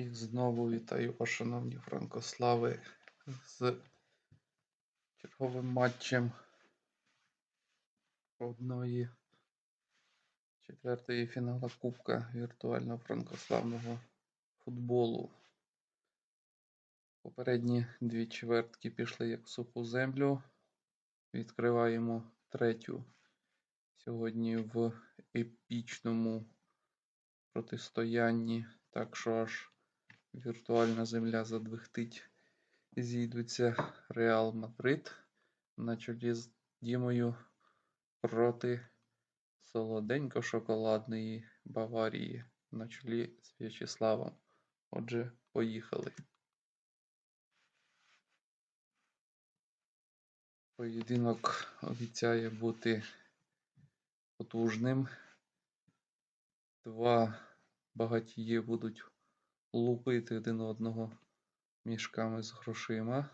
І знову вітаю вас, шановні франкослави, з черговим матчем одної четвертої фіналу Кубка віртуального франкославного футболу. Попередні дві чвертки пішли як в суху землю. Відкриваємо третю сьогодні в епічному протистоянні. Так що аж віртуальна земля задвихтить. Зійдуться Реал Мадрид на чолі з Дімою проти солоденько-шоколадної Баварії на чолі з В'ячеславом. Отже, поїхали. Поєдинок обіцяє бути потужним. Два багатії будуть лупити один одного мішками з грошима.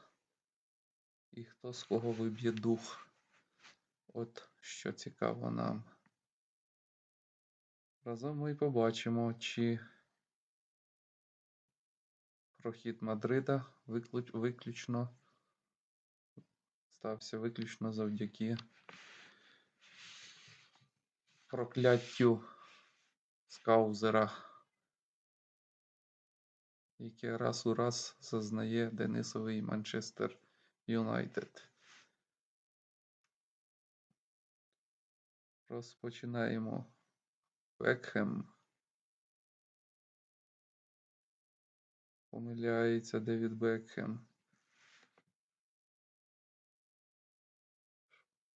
І хто з кого виб'є дух. От що цікаво нам. Разом ми побачимо, чи прохід Мадрида виклю- виключно стався виключно завдяки прокляттю скаузера, яке раз у раз зазнає Денисовий Манчестер Юнайтед. Розпочинаємо. Бекхем. Помиляється Девід Бекхем.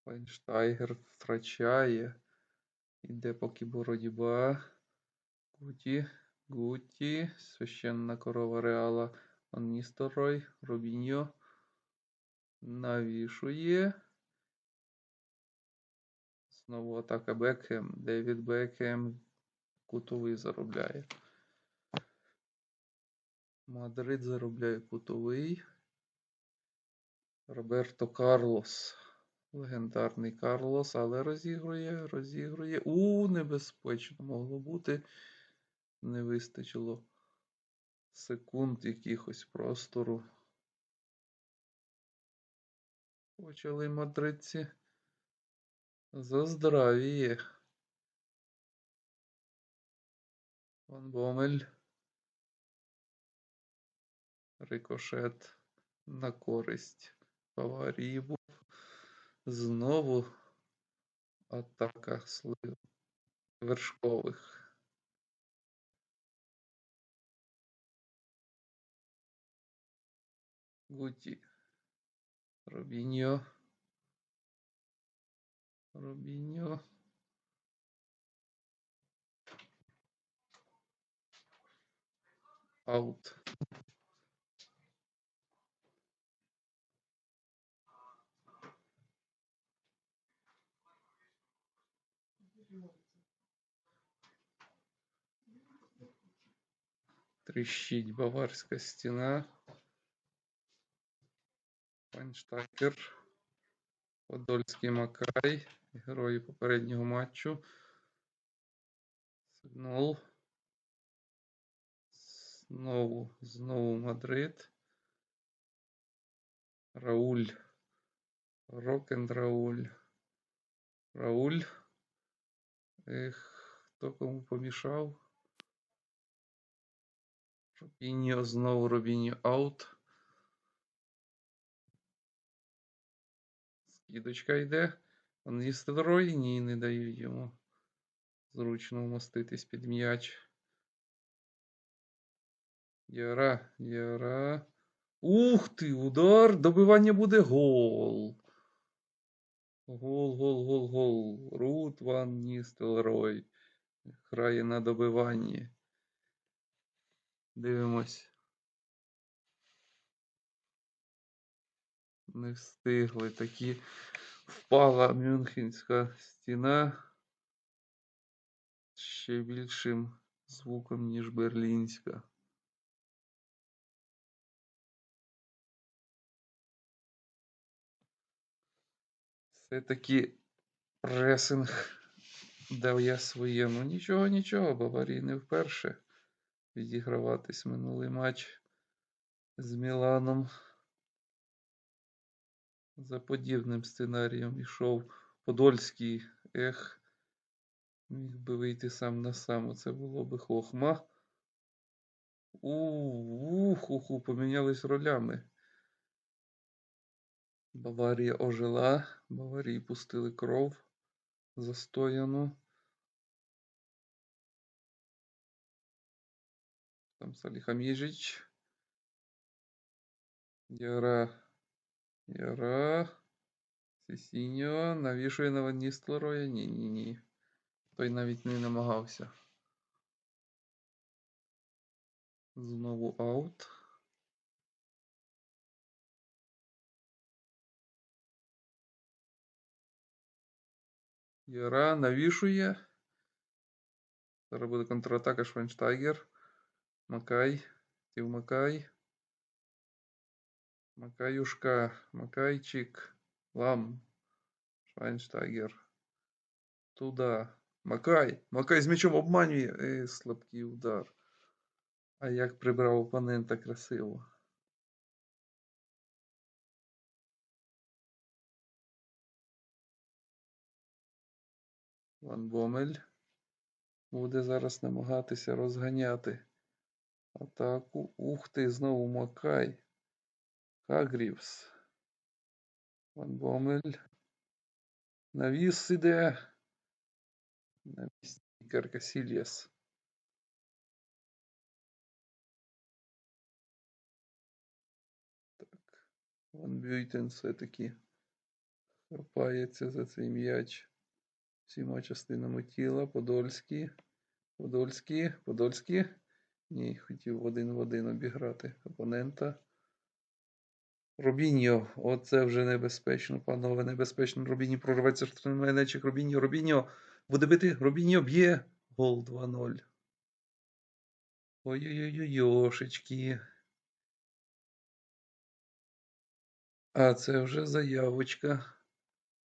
Файнштайгер втрачає. Іде поки боротьба. Гуті. Гуті. Священна корова Реала. Ван Робіньо. Навішує. Знову атака Бекхем. Девід Бекхем. Кутовий заробляє. Мадрид заробляє кутовий. Роберто Карлос. Легендарний Карлос, але розігрує, розігрує. У, небезпечно могло бути. Не вистачило секунд якихось простору. Почали мадридці. За здравіє. Бомель. Рикошет на користь Баварії був. Знову атака слив вершкових. Гуті. Робіньо. Робіньо. Аут. Тріщить баварська стіна. Файнштайкер. Подольський Макай. Герої попереднього матчу. Сигнал. Знову, знову Мадрид. Рауль. Рокен Рауль. Рауль. Ех, хто кому помішав? Робіньо, знову Робіньо аут. Скидочка йде. Он Ністерой? Ні, не дають йому зручно вмоститись під м'яч. Яра, Яра. Ух ти! Удар! Добивання буде гол. Гол, гол, гол, гол. Рут Ван Ністелрой. Грає на добиванні. Дивимось. Не встигли. Такі впала Мюнхенська стіна ще більшим звуком, ніж берлінська. Все-таки пресинг дав я своє. Ну нічого, нічого, Баварії не вперше відіграватись минулий матч з Міланом. За подібним сценарієм ішов Подольський. Ех, міг би вийти сам на сам. Оце було би хохма. Уху, помінялись ролями. Баварія ожила, Баварії пустили кров застояну. Там Саліхаміжич. Яра. Яра. Сісіньо. Навішує на Ван Ністелрooя? Ні, ні, ні. Той навіть не намагався. Знову аут. Яра навішує. Зараз буде контратака Швайнштайгер. Макай. Тів Макай. Макаюшка. Макайчик. Лам. Швайнштайгер. Туда. Макай. Макай з м'ячом обманює. Е, слабкий удар. А як прибрав опонента красиво. Ван Бомель буде зараз намагатися розганяти атаку. Ух ти, знову Макай. Хагрівс. Ван Бомель. Навіс іде. На місці Каркасільєс. Так. Ван Бюйтен все-таки хапається за цей м'яч всіма частинами тіла. Подольський. Подольський. Подольський. Ні, хотів один в один обіграти опонента. Робіньо. Оце вже небезпечно, панове, небезпечно. Робіньо прорветься штрафний. Робіньо, Робіньо. Буде бити. Робіньо б'є. Гол 2-0. Ой-ой-ой-йошечки. А це вже заявочка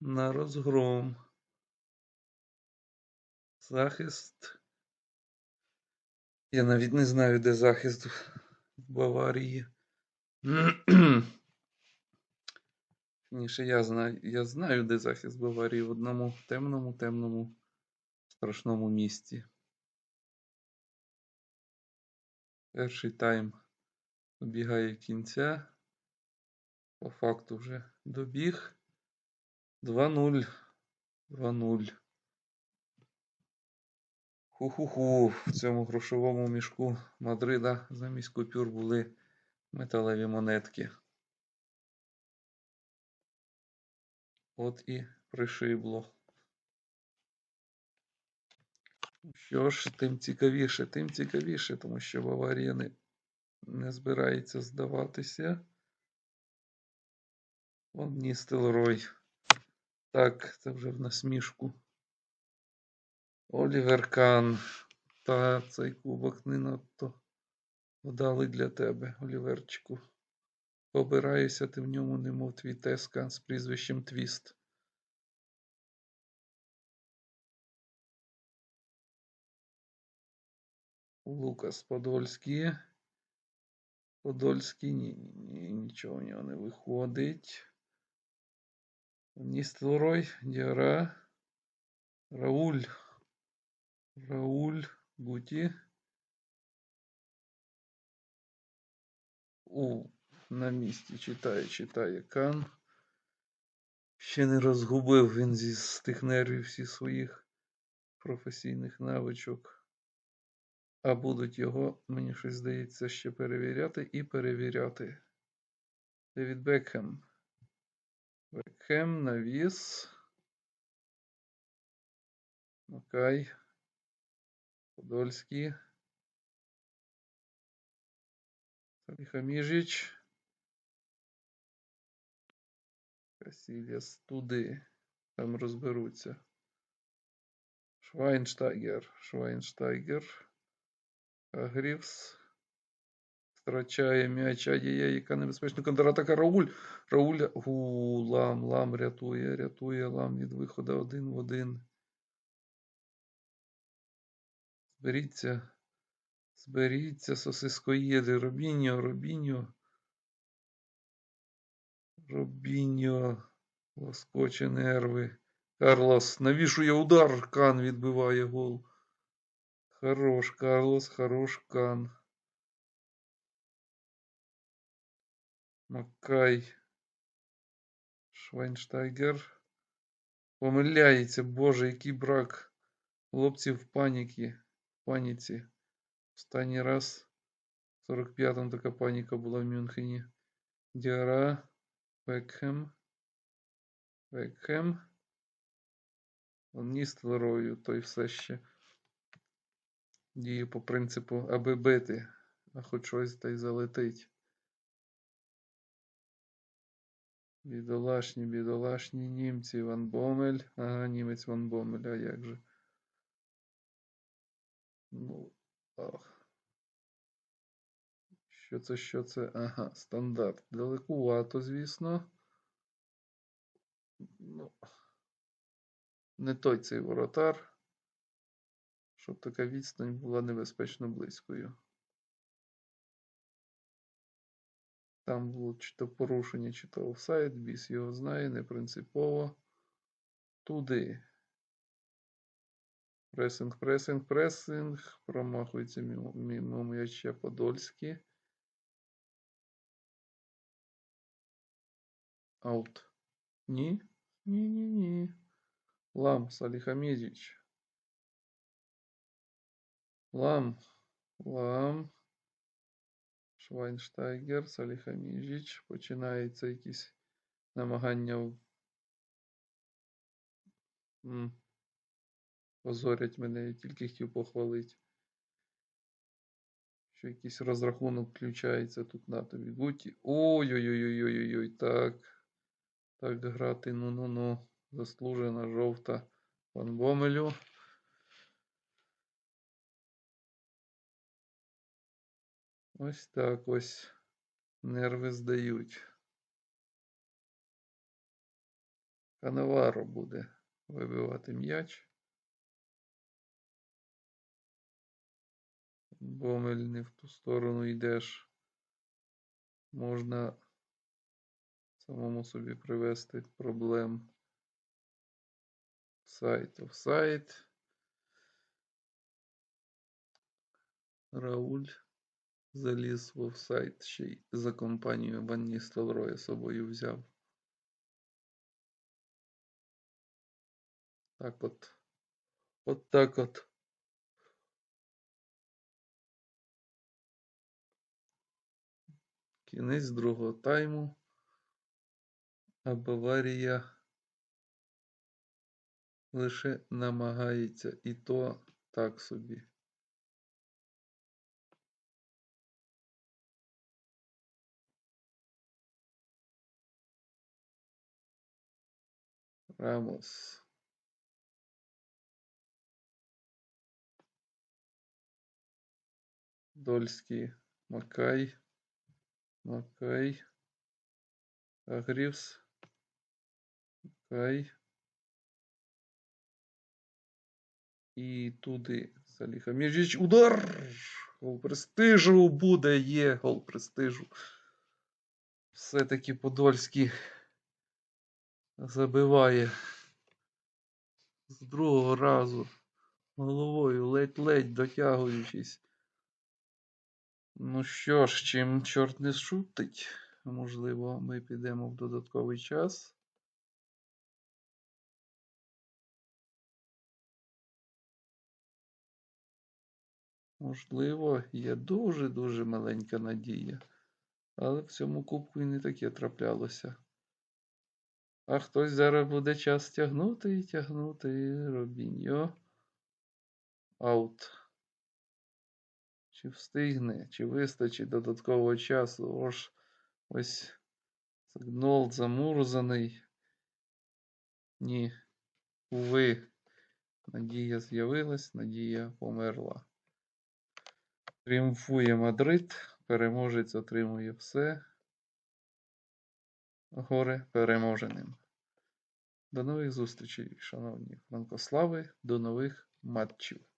на розгром. Захист. Я навіть не знаю, де захист в Баварії. Ніше я знаю, я знаю, де захист Баварії в одному темному, темному, страшному місті. Перший тайм добігає кінця. По факту вже добіг. 2-0. 2-0. Ху-ху-ху. В цьому грошовому мішку Мадрида замість купюр були металеві монетки. От і пришибло. Що ж, тим цікавіше, тим цікавіше, тому що Баварія не, не збирається здаватися. Вон Ністелрой. Так, це вже в насмішку. Олівер Кан. Та цей кубок не надто вдалий для тебе, Оліверчику. Побираюся ти в ньому, немов твій теска з прізвищем Твіст. Лукас Подольський. Подольський, ні, ні, нічого в нього не виходить. Ністелрой, Діара, Рауль, Рауль, Гуті. У, на місці читає, читає Кан. Ще не розгубив він зі з тих нервів всі своїх професійних навичок. А будуть його, мені щось здається, ще перевіряти і перевіряти. Девід Бекхем. Бекхем, навіс. Макай. Подольський. Саліхаміжич. Касільяс туди. Там розберуться. Швайнштайгер. Швайнштайгер. Агрівс. Втрачає м'яч. Ай-яй-яй, яка небезпечна контратака. Рауль. Рауль. У, лам, лам рятує, рятує лам від виходу один в один. Зберіться. Зберіться, сосискоїди. Робіньо, Робіньо. Робіньо. Лоскоче нерви. Карлос навішує удар. Кан відбиває гол. Хорош, Карлос, хорош, Кан. Маккай. Швайнштайгер. Помиляється, боже, який брак. Хлопці в паніки. В паніці. Останній раз в 45-му така паніка була в Мюнхені. Діара. Бекхем. Бекхем. Ністлерою, той все ще діє по принципу, аби бити, а хоч щось та й залетить. Бідолашні, бідолашні німці. Ван Бомель. Ага, німець Ван Бомель, а як же? Ну, ах. Що це, що це? Ага, стандарт. Далекувато, звісно. Ну, не той цей воротар, щоб така відстань була небезпечно близькою. Там було чи то порушення, чи то офсайд, біс його знає, не принципово. Туди. Пресинг, пресинг, пресинг. Промахується мимо, м'яча Подольський. Аут. Ні? Ні, ні, ні. Лам, Салихамедич. Лам. Лам. Швайнштайгер, Салихамідіч. Починається якісь намагання позорять мене, я тільки хотів похвалити. Що якийсь розрахунок включається тут на тобі. Будь. Ой-ой-ой-ой-ой-ой. Так. Так грати. Ну-ну-ну. Заслужена жовта Ван Бомелю. Ось так ось нерви здають. Канаваро буде вибивати м'яч. Бомель не в ту сторону йдеш. Можна самому собі привести проблем. Сайт офсайт. Рауль заліз в офсайт ще й за компанію Ван Ністелроя з собою взяв. Так от. От так от. Кінець другого тайму. А Баварія лише намагається і то так собі. Рамос. Дольський. Макай. Макай. Агрівс. Макай. І туди Саліхаміжіч. Удар! Гол престижу буде, є гол престижу. Все-таки Подольський забиває з другого разу головою, ледь-ледь дотягуючись. Ну що ж, чим чорт не шутить, можливо, ми підемо в додатковий час. Можливо, є дуже-дуже маленька надія. Але в цьому кубку і не таке траплялося. А хтось зараз буде час тягнути і тягнути. Робіньо. Аут. Чи встигне, чи вистачить додаткового часу. Ось ось сигнал замурзаний. Ні. Уви. Надія з'явилась, надія померла. Тріумфує Мадрид. Переможець отримує все. Горе переможеним. До нових зустрічей, шановні франкослави, до нових матчів.